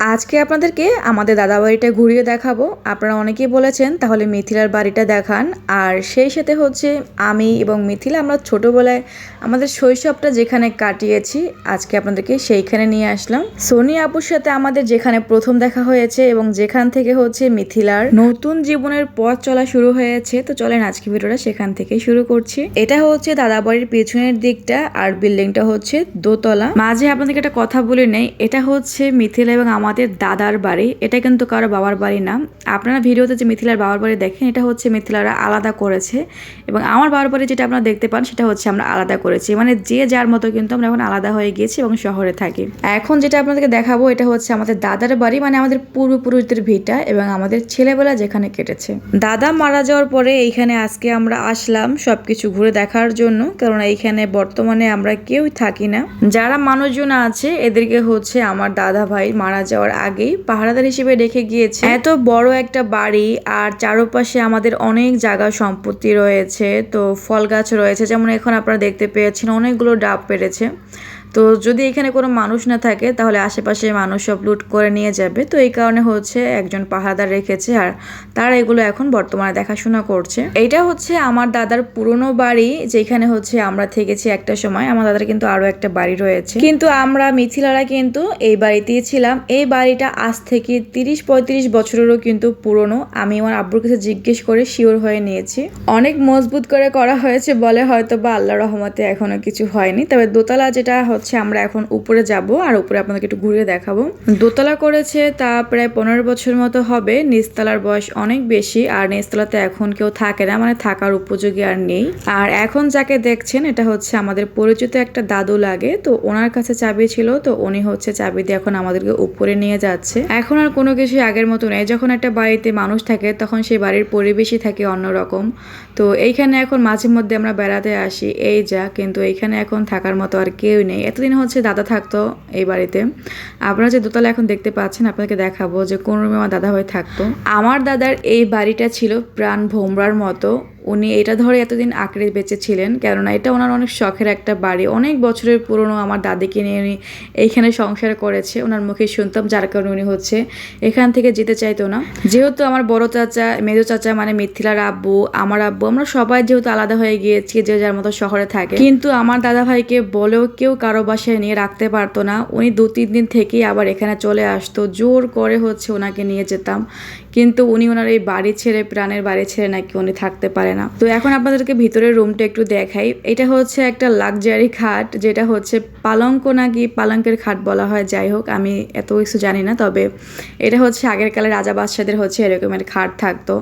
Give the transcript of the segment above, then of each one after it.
আজকে আপনাদেরকে আমাদের দাদা বাড়িটা ঘুরিয়ে দেখাবো। আপনারা অনেকেই বলেছেন, তাহলে মিথিলার বাড়িটা দেখান। আর সেই সাথে হচ্ছে আমি এবং মিথিলা, আমরা ছোটোবেলায় আমাদের শৈশবটা যেখানে কাটিয়েছি, আজকে আপনাদেরকে সেইখানে নিয়ে আসলাম। সোনি আপুর সাথে আমাদের যেখানে প্রথম দেখা হয়েছে এবং যেখান থেকে হচ্ছে মিথিলার নতুন জীবনের পথ চলা শুরু হয়েছে, তো চলেন আজকে ভিডিওটা সেখান থেকে শুরু করছি। এটা হচ্ছে দাদা বাড়ির পেছনের দিকটা আর বিল্ডিংটা হচ্ছে দোতলা। মাঝে আপনাদেরকে একটা কথা বলে নেই, এটা হচ্ছে মিথিলা এবং আমাদের দাদার বাড়ি, এটা কিন্তু কারও বাবার বাড়ি না। আপনারা ভিডিওতে যে মিথিলার বাবার বাড়ি দেখেন, এটা হচ্ছে মিথিলারা আলাদা করেছে। এবং আমার বাবার বাড়ি যেটা আপনারা দেখতে পান, সেটা হচ্ছে আমরা আলাদা করেছি। মানে যে যার মতো কিন্তু আমরা এখন আলাদা হয়ে গিয়েছি এবং শহরে থাকি। এখন যেটা আপনাদেরকে দেখাবো, এটা হচ্ছে আমাদের দাদার বাড়ি মানে আমাদের পূর্বপুরুষদের ভিটা এবং আমাদের ছেলেবেলা যেখানে কেটেছে। দাদা মারা যাওয়ার পরে এইখানে আজকে আমরা আসলাম সবকিছু ঘুরে দেখার জন্য কারণ এইখানে বর্তমানে আমরা কেউই থাকি না। যারা মানুষজন আছে, এদেরকে হচ্ছে আমার দাদা ভাই মারা যাওয়ার আগেই পাহারাদার হিসেবে রেখে গিয়েছে। এত বড় একটা বাড়ি আর চারপাশে আমাদের অনেক জায়গা সম্পত্তি রয়েছে। তো ফল গাছ রয়েছে, যেমন এখন আপনারা দেখতে পেয়েছেন, অনেকগুলো ডাব পেরেছে। তো যদি এখানে কোনো মানুষ না থাকে, তাহলে আশেপাশে মানুষ সব লুট করে নিয়ে যাবে। তো এই কারণে হচ্ছে একজন পাহারাদার রেখেছে আর তারা এগুলো এখন বর্তমানে দেখাশোনা করছে। এইটা হচ্ছে আমার দাদার পুরনো বাড়ি, যেখানে হচ্ছে আমরা থেকেছি একটা সময়। আমার দাদার কিন্তু আরও একটা বাড়ি রয়েছে। কিন্তু আমরা মিথিলারা কিন্তু এই বাড়িতেই ছিলাম। এই বাড়িটা আজ থেকে তিরিশ পঁয়ত্রিশ বছরেরও কিন্তু পুরনো। আমি আমার আব্বুর কাছে জিজ্ঞেস করে শিওর হয়ে নিয়েছি। অনেক মজবুত করে করা হয়েছে বলে হয়তো বা আল্লাহ রহমতে এখনও কিছু হয়নি। তবে দোতলা যেটা হচ্ছে আমরা এখন উপরে যাব আর উপরে আপনাদেরকে একটু ঘুরে দেখাবো। দোতলা করেছে তা প্রায় পনেরো বছর মতো হবে। নিচতলার বয়স অনেক বেশি আর নিচতলাতে এখন কেউ থাকে না মানে থাকার উপযোগী আর নেই। আর এখন যাকে দেখছেন, এটা হচ্ছে আমাদের পরিচিত একটা দাদু লাগে। তো ওনার কাছে চাবি ছিল, তো উনি হচ্ছে চাবি দিয়ে এখন আমাদেরকে উপরে নিয়ে যাচ্ছে। এখন আর কোনো কিছু আগের মতো নেই। যখন একটা বাড়িতে মানুষ থাকে, তখন সেই বাড়ির পরিবেশই থাকে অন্যরকম। তো এইখানে এখন মাঝে মধ্যে আমরা বেড়াতে আসি। এই যা, কিন্তু এইখানে এখন থাকার মতো আর কেউ নেই। এতদিন হচ্ছে দাদা থাকতো এই বাড়িতে। আপনারা যে দোতলা এখন দেখতে পাচ্ছেন আপনাকে দেখাবো যে কোন রুমে আমার দাদা হয়ে থাকতো। আমার দাদার এই বাড়িটা ছিল প্রাণ ভোমরার মতো। উনি এটা ধরে এতদিন আঁকড়ে বেঁচে ছিলেন কেননা এটা ওনার অনেক শখের একটা বাড়ি। অনেক বছরের পুরনো আমার দাদিকে নিয়ে উনি এইখানে সংসার করেছে, ওনার মুখে শুনতাম যার কারণে উনি হচ্ছে এখান থেকে যেতে চাইতো না। যেহেতু আমার বড় চাচা, মেজো চাচা মানে মিথিলার আব্বু, আমার আব্বু, আমরা সবাই যেহেতু আলাদা হয়ে গিয়েছি, যে যার মতো শহরে থাকে। কিন্তু আমার দাদা ভাইকে বলেও কেউ কারও বাসায় নিয়ে রাখতে পারতো না। উনি দু, তিন দিন থেকেই আবার এখানে চলে আসতো, জোর করে হচ্ছে ওনাকে নিয়ে যেতাম। কিন্তু উনি ওনার এই বাড়ি ছেড়ে, প্রাণের বাড়ি ছেড়ে নাকি উনি থাকতে পারে না। তো এখন আপনাদেরকে ভিতরের রুমটা একটু দেখাই। এটা হচ্ছে একটা লাক্সারি খাট, যেটা হচ্ছে পালঙ্ক নাকি পালঙ্কের খাট বলা হয়, যাই হোক, আমি এত কিছু জানি না, তবে এটা হচ্ছে আগের কালে রাজা বাদশাদের হচ্ছে এরকমের খাট থাকতো।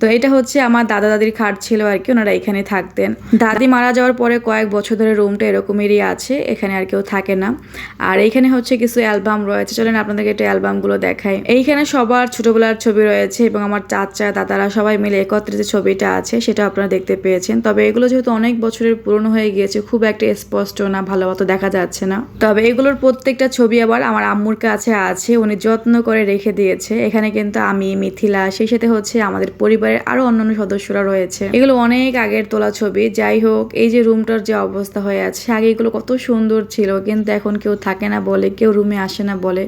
তো এটা হচ্ছে আমার দাদা দাদির খাট ছিল আর কি ওনারা এখানে থাকতেন। দাদি মারা যাওয়ার পরে কয়েক বছর ধরে রুমটা এরকমেরই আছে এখানে আর কেউ থাকে না। আর এইখানে হচ্ছে কিছু অ্যালবাম রয়েছে চলেন আপনাদেরকে একটু অ্যালবামগুলো দেখাই। এইখানে সবার ছোটবেলার ছবি রয়েছে এবং আমার চাচা দাদারা সবাই মিলে একত্রিত ছবিটা আছে সেটা আপনারা দেখতে পেয়েছেন। তবে এগুলো যেহেতু অনেক বছরের পুরনো হয়ে গিয়েছে খুব একটা স্পষ্ট না ভালো মতো দেখা যাচ্ছে না। তবে এগুলোর প্রত্যেকটা ছবি আবার আমার আম্মুর কাছে আছে উনি যত্ন করে রেখে দিয়েছে। এখানে কিন্তু আমি মিথিলা সেই সাথে হচ্ছে আমাদের পরিবারের আরও অন্যান্য সদস্যরা রয়েছে। এগুলো অনেক আগের তোলা ছবি। যাই হোক, এই যে রুমটার যে অবস্থা হয়ে আছে, আগে এগুলো কত সুন্দর ছিল, কিন্তু এখন কেউ থাকে না বলে, কেউ রুমে আসে না বলে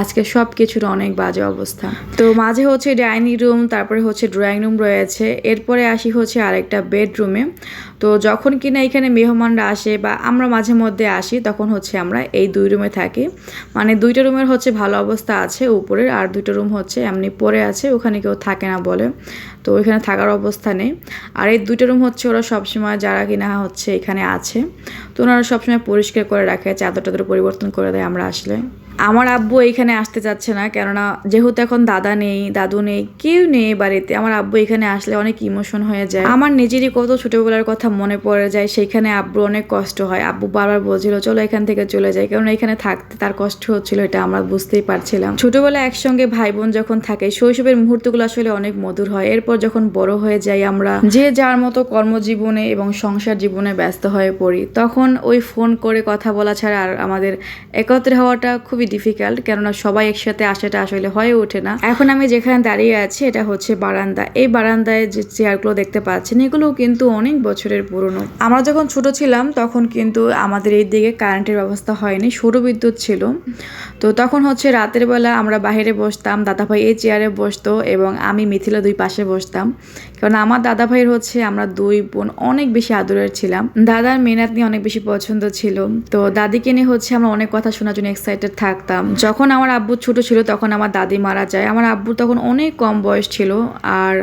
আজকে সব কিছুর অনেক বাজে অবস্থা। তো মাঝে হচ্ছে ডাইনিং রুম, তারপরে হচ্ছে ড্রয়িং রুম রয়েছে। এরপরে আসি হচ্ছে আরেকটা বেডরুমে। তো যখন কিনা এখানে মেহমানরা আসে বা আমরা মাঝে মধ্যে আসি, তখন হচ্ছে আমরা এই দুই রুমে থাকি। মানে দুইটা রুমের হচ্ছে ভালো অবস্থা আছে উপরের, আর দুইটা রুম হচ্ছে এমনি পরে আছে, ওখানে কেউ থাকে না বলে। তো ওইখানে থাকার অবস্থা নেই। আর এই দুইটা রুম হচ্ছে ওরা সবসময় যারা কিনা হচ্ছে এখানে আছে, তো ওনারা সবসময় পরিষ্কার করে রাখে চাদর টাদর পরিবর্তন করে দেয় আমরা আসলে। আমার আব্বু এইখানে আসতে চাচ্ছে না, কেননা যেহেতু এখন দাদা নেই, দাদু নেই, কেউ নেই বাড়িতে। আমার আব্বু এখানে আসলে অনেক ইমোশন হয়ে যায়। আমার নিজেরই কত ছোটবেলার কথা মনে পড়ে যায় সেইখানে আব্বু অনেক কষ্ট হয়। আব্বু বারবার বলছিল, চলো এখান থেকে চলে যাই। কারণ এখানে থাকতে তার কষ্ট হচ্ছিল, এটা আমরা বুঝতেই পারছিলাম। ছোটবেলায় একসঙ্গে ভাই বোন যখন থাকে, শৈশবের মুহূর্তগুলো আসলে অনেক মধুর হয়। এরপর যখন বড় হয়ে যাই আমরা, যে যার মতো কর্মজীবনে এবং সংসার জীবনে ব্যস্ত হয়ে পড়ি, তখন ওই ফোন করে কথা বলা ছাড়া আর আমাদের একত্রে হওয়াটা খুবই ডিফিকাল্ট কেননা সবাই একসাথে আসাটা আসলে হয়ে ওঠে না। এখন আমি যেখানে দাঁড়িয়ে আছি, এটা হচ্ছে বারান্দা। এই বারান্দায় যে চেয়ারগুলো দেখতে পাচ্ছেন এগুলো কিন্তু অনেক বছরের পুরনো। আমরা যখন ছোট ছিলাম, তখন কিন্তু আমাদের এই দিকে কারেন্টের ব্যবস্থা হয়নি, সৌর বিদ্যুৎ ছিল। তো তখন হচ্ছে রাতের বেলা আমরা বাইরে বসতাম, দাদাভাই এই চেয়ারে বসতো এবং আমি মিথিলা দুই পাশে বসতাম। কারণ আমার দাদা ভাইয়ের হচ্ছে আমরা দুই বোন অনেক বেশি আদরের ছিলাম। দাদার মেনাত নিয়ে অনেক বেশি পছন্দ ছিল। তো দাদিকে নিয়ে হচ্ছে আমরা অনেক কথা শোনার জন্য এক্সাইটেড থাকতাম যখন আমার আব্বু ছোট ছিল তখন আমার দাদি মারা যায়। আমার আব্বু তখন অনেক কম বয়স ছিল আর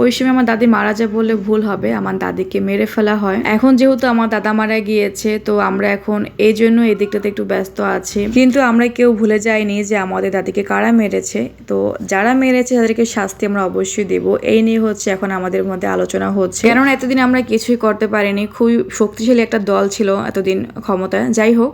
ওই সময় আমার দাদি মারা যায় বললে ভুল হবে। আমার দাদিকে মেরে ফেলা হয়। এখন যেহেতু আমার দাদা মারা গিয়েছে, তো আমরা এখন এই জন্য এই দিকটাতে একটু ব্যস্ত আছি। কিন্তু আমরা কেউ ভুলে যাইনি যে আমাদের দাদিকে কারা মেরেছে। তো যারা মেরেছে তাদেরকে শাস্তি আমরা অবশ্যই দেব। এই নিয়ে হচ্ছে এখন আমাদের মধ্যে আলোচনা হচ্ছে। কেননা এতদিন আমরা কিছুই করতে পারিনি। খুবই শক্তিশালী একটা দল ছিল এতদিন ক্ষমতায়। যাই হোক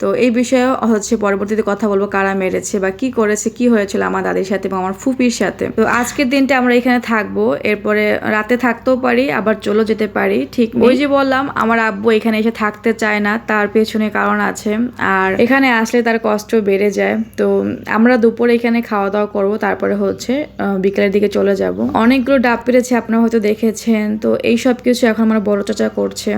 তো এই বিষয়ে হচ্ছে পরবর্তীতে কথা বলব কারা মেরেছে বা কি করেছে কি হয়েছিল আমার দাদির সাথে এবং আমার ফুপির সাথে। তো আজকের দিনটা আমরা এখানে থাকব। এরপরে রাতে থাকতেও পারি আবার চলে যেতে পারি। ঠিক ওই যে বললাম আমার আব্বু এখানে এসে থাকতে চায় না তার পেছনে কারণ আছে। আর এখানে আসলে তার কষ্ট বেড়ে যায়। তো আমরা দুপুরে এখানে খাওয়া দাওয়া করব তারপরে হচ্ছে বিকেলের দিকে চলে যাব। অনেকগুলো ডাব পেরেছে আপনারা হয়তো দেখেছেন। তো এই সব কিছু এখন আমার বড় চাচা করছে।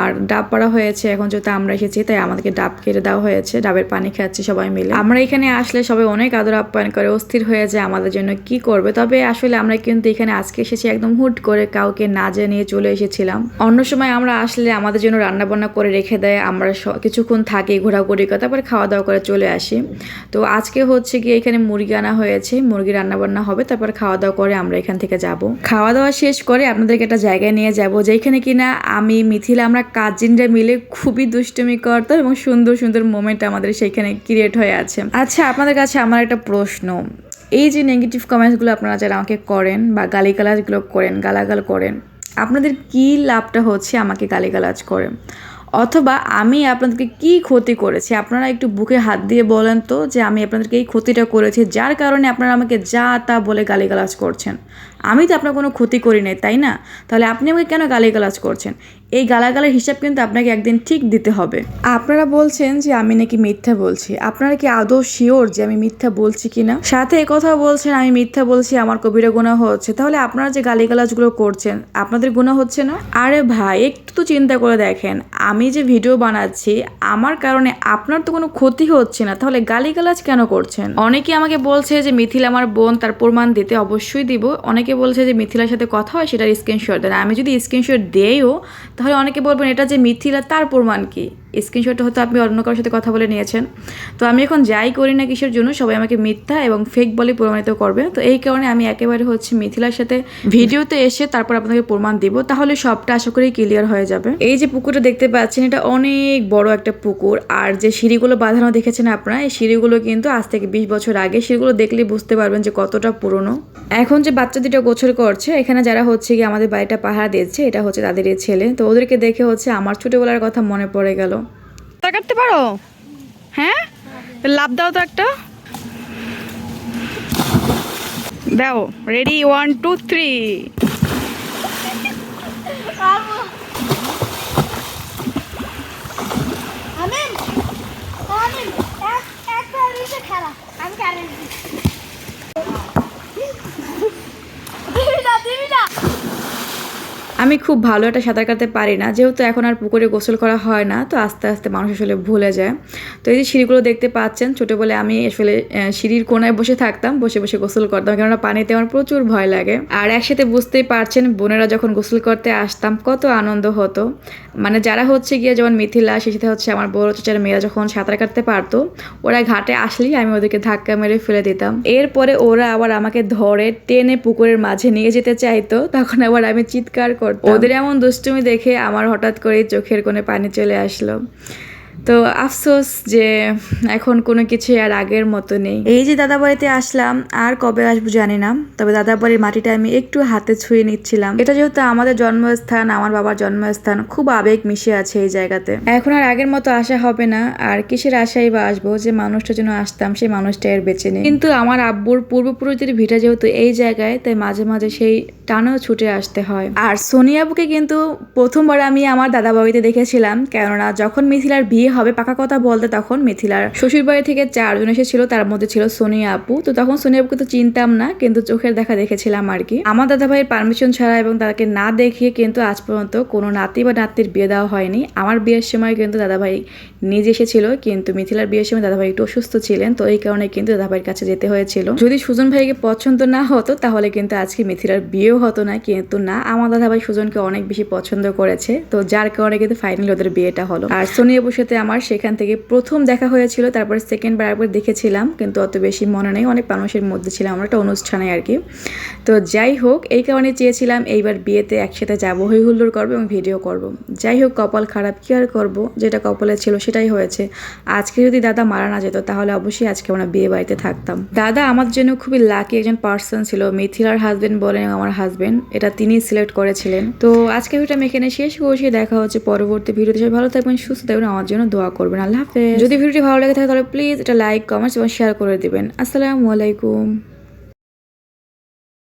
আর ডাব পাড়া হয়েছে এখন যেহেতু আমরা এসেছি তাই আমাদেরকে ডাব কেটে দেওয়া হয়েছে, ডাবের পানি খাচ্ছি সবাই মিলে। আমরা এখানে আসলে সবাই অনেক আদর আপ্যায়ন করে, অস্থির হয়ে যায় আমাদের জন্য কি করবে। তবে আসলে আমরা কিন্তু এখানে আজকে এসেছি একদম হুট করে কাউকে না জানিয়ে চলে এসেছিলাম। অন্য সময় আমরা আসলে আমাদের জন্য রান্না বান্না করে রেখে দেয়, আমরা কিছুক্ষণ থাকি ঘোরাঘুরি করে, তারপরে খাওয়া দাওয়া করে চলে আসি। তো আজকে হচ্ছে কি এখানে মুরগি আনা হয়েছে, মুরগি রান্না বান্না হবে, তারপর খাওয়া দাওয়া করে আমরা এখান থেকে যাব। খাওয়া দাওয়া শেষ করে আপনাদেরকে একটা জায়গায় নিয়ে যাব, যেখানে কিনা আমি, মিথিলা, আমরা কাজিনরা মিলে খুবই দুষ্টুমি করতাম এবং সুন্দর সুন্দর মোমেন্ট আমাদের সেইখানে ক্রিয়েট হয়ে আছে। আচ্ছা আপনাদের কাছে আমার একটা প্রশ্ন। এই যে নেগেটিভ কমেন্টসগুলো আপনারা যারা আমাকে করেন বা গালিগালাজগুলো করেন, গালাগাল করেন, আপনাদের কি লাভটা হচ্ছে আমাকে গালিগালাজ করেন অথবা আমি আপনাদেরকে কি ক্ষতি করেছি? আপনারা একটু বুকে হাত দিয়ে বলেন তো যে আমি আপনাদেরকে এই ক্ষতিটা করেছি, যার কারণে আপনারা আমাকে যা তা বলে গালিগালাজ করছেন। আমি তো আপনার কোনো ক্ষতি করি নাই তাই না? তাহলে আপনি আমাকে কেন গালিগালাজ করছেন? এই গালাগালের হিসাব কিন্তু আপনাকে একদিন ঠিক দিতে হবে। আপনারা বলছেন যে আমি নাকি মিথ্যা বলছি। আপনারা কি আদৌ শিওর যে আমি মিথ্যা বলছি কি না সাথে কথা বলছেন আমি মিথ্যা বলছি আমার কবিরা গুণা হচ্ছে। তাহলে আপনারা যে গালিগালাজগুলো করছেন আপনাদের গুণা হচ্ছে না? আরে ভাই একটু তো চিন্তা করে দেখেন। আমি যে ভিডিও বানাচ্ছি আমার কারণে আপনার তো কোনো ক্ষতি হচ্ছে না তাহলে গালিগালাজ কেন করছেন? অনেকে আমাকে বলছে যে মিথিল আমার বোন তার প্রমাণ দিতে অবশ্যই দিব। অনেকে বলছে যে মিথিলার সাথে কথা হয়, সেটার স্ক্রিনশট দেন। আমি যদি স্ক্রিনশট দেইও, তাহলে অনেকে বলবেন, এটা যে মিথিলা, তার প্রমাণ কি? স্ক্রিনশটটা হয়তো আপনি অন্য কারোর সাথে কথা বলে নিয়েছেন। তো আমি এখন যাই করি না কিসের জন্য, সবাই আমাকে মিথ্যা এবং ফেক বলে প্রমাণিত করবে। তো এই কারণে আমি একেবারে হচ্ছে মিথিলার সাথে ভিডিওতে এসে তারপর আপনাকে প্রমাণ দিব, তাহলে সবটা আশা করি ক্লিয়ার হয়ে যাবে। এই যে পুকুরটা দেখতে পাচ্ছেন, এটা অনেক বড় একটা পুকুর। আর যে সিঁড়িগুলো বাঁধানো দেখেছেন আপনারা, এই সিঁড়িগুলো কিন্তু আজ থেকে বিশ বছর আগে সিঁড়িগুলো দেখলে বুঝতে পারবেন যে কতটা পুরনো। এখন যে বাচ্চা দুটো গোছল করছে, এখানে যারা হচ্ছে কি আমাদের বাড়িটা পাহারা দিচ্ছে এটা হচ্ছে তাদের ছেলে। তো ওদেরকে দেখে হচ্ছে আমার ছোটবেলার কথা মনে পড়ে গেল। তা কাটতে পারো? হ্যাঁ? লাভ দাও তো একটা। দাও রেডি ওয়ান টু থ্রি আমিন আমিন এক এক প্যারিসে খেলা আমি ক্যারেন্ট দিবি না দিবি না আমি খুব ভালো একটা সাঁতার কাটতে পারি না, যেহেতু এখন আর পুকুরে গোসল করা হয় না, তো আস্তে আস্তে মানুষ আসলে ভুলে যায়। তো এই যে সিঁড়িগুলো দেখতে পাচ্ছেন ছোটোবেলায় আমি আসলে সিঁড়ির কোনায় বসে থাকতাম, বসে বসে গোসল করতাম, কেননা পানিতে আমার প্রচুর ভয় লাগে। আর একসাথে বুঝতেই পারছেন, বোনেরা যখন গোসল করতে আসতাম, কত আনন্দ হতো। মানে যারা হচ্ছে গিয়ে যেমন মিথিলা, সে সাথে হচ্ছে আমার বড় চাচার মেয়েরা যখন সাঁতার কাটতে পারতো, ওরা ঘাটে আসলেই আমি ওদেরকে ধাক্কা মেরে ফেলে দিতাম। এরপরে ওরা আবার আমাকে ধরে টেনে পুকুরের মাঝে নিয়ে যেতে চাইতো, তখন আবার আমি চিৎকার করতাম ওদের এমন দুষ্টুমি দেখে আমার হঠাৎ করে চোখের কোণে পানি চলে আসলো। তো আফসোস যে এখন কোনো কিছু আর আগের মতো নেই। এই যে দাদা বাড়িতে আসলাম আর কবে আসব জানি না তবে দাদা বাড়ির মাটিটা আমি একটু হাতে ছুঁয়ে নিচ্ছিলাম। এটা যেহেতু আমাদের জন্মস্থান আমার বাবার জন্মস্থান খুব আবেগ মিশে আছে এই জায়গাতে। এখন আর আগের মতো আশা হবে না আর কিসের আশাই বা আসব যে মানুষটার জন্য আসতাম সেই মানুষটা আর বেঁচে নেই। কিন্তু আমার আব্বুর পূর্বপুরুষদের ভিটা যেহেতু এই জায়গায় তাই মাঝে মাঝে সেই টানেও ছুটে আসতে হয়। আর সোনিয়াবুকে কিন্তু প্রথমবার আমি আমার দাদা বাড়িতে দেখেছিলাম কেননা যখন মিথিলার বিয়ে হবে, পাকা কথা বলতে তখন মিথিলার শ্বশুর বাড়ি থেকে চারজন এসেছিল, তার মধ্যে ছিল সোনিয়া আপু। তো তখন সোনিয়া আপুকে তো চিনতাম না, কিন্তু চোখের দেখা দেখেছিলাম আর কি। আমার দাদা ভাইয়ের পারমিশন ছাড়া এবং তাকে না দেখিয়ে কিন্তু আজ পর্যন্ত কোনো নাতি বা নাতির বিয়ে দেওয়া হয়নি। আমার বিয়ের সময় কিন্তু দাদা ভাই নিজে এসেছিল, কিন্তু মিথিলার বিয়ের সময় দাদা ভাই একটু অসুস্থ ছিলেন, তো এই কারণে কিন্তু দাদা ভাইয়ের কাছে যেতে হয়েছিল। যদি সুজন ভাইকে পছন্দ না হতো, তাহলে কিন্তু আজকে মিথিলার বিয়েও হতো না, কিন্তু না, আমার দাদা ভাই সুজনকে অনেক বেশি পছন্দ করেছে। তো যার কারণে কিন্তু ফাইনালি ওদের বিয়েটা হলো। আর সোনি আপুর সাথে আমার সেখান থেকে প্রথম দেখা হয়েছিল, তারপরে সেকেন্ড বার একবার দেখেছিলাম, কিন্তু অত বেশি মনে নেই, অনেক মানুষের মধ্যে ছিলাম আমরা একটা অনুষ্ঠানে আর কি। তো যাই হোক, এই কারণে চেয়েছিলাম এইবার বিয়েতে একসাথে যাব, হই হুল্লোড় করব এবং ভিডিও করব। যাই হোক, কপাল খারাপ, কী আর করব? যেটা কপালে ছিল সেটাই হয়েছে। আজকে যদি দাদা মারা না যেত, তাহলে অবশ্যই আজকে আমরা বিয়ে বাড়িতে থাকতাম। দাদা আমার জন্য খুবই লাকি একজন পার্সন ছিল, মিথিলার হাজবেন্ড বলেন আমার হাজবেন্ড এটা তিনি সিলেক্ট করেছিলেন। তো আজকে ভিডিওটা আমি এখানে শেষ করছি, দেখা হচ্ছে পরবর্তী ভিডিওতে সবাই ভালো থাকবেন, সুস্থ থাকবেন, আমার জন্য দোয়া করবেন। আল্লাহ হাফেজ। যদি ভিডিওটি ভালো লাগে থাকে তাহলে প্লিজ এটা লাইক কমেন্টস এবং শেয়ার করে দেবেন। আসসালামু আলাইকুম।